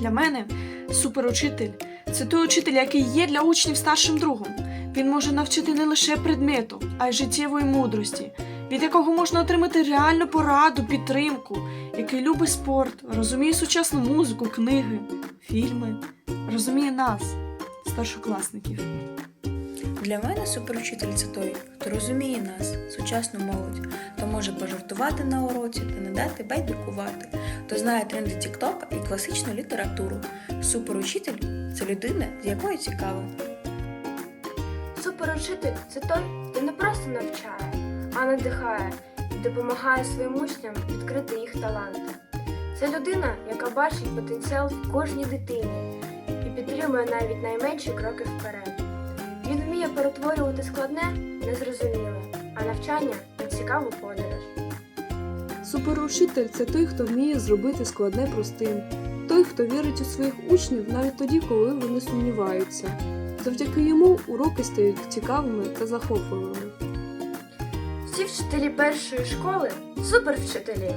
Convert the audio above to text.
Для мене суперучитель це той учитель, який є для учнів старшим другом. Він може навчити не лише предмету, а й життєвої мудрості, від якого можна отримати реальну пораду, підтримку, який любить спорт, розуміє сучасну музику, книги, фільми, розуміє нас, старшокласників. Для мене суперучитель це той, хто розуміє нас, сучасну молодь, хто може пожартувати на уроці та не дати байдикувати, хто знає тренди TikTok і класичну літературу. Суперучитель це людина, з якою цікаво. Суперучитель це той, хто не просто навчає, а надихає і допомагає своїм учням відкрити їх таланти. Це людина, яка бачить потенціал в кожній дитині і підтримує навіть найменші кроки вперед. Він вміє перетворювати складне незрозуміле, а навчання на цікаву подорож. Суперучитель це той, хто вміє зробити складне простим, той, хто вірить у своїх учнів навіть тоді, коли вони сумніваються. Завдяки йому уроки стають цікавими та захопливими. Всі вчителі першої школи супервчителі.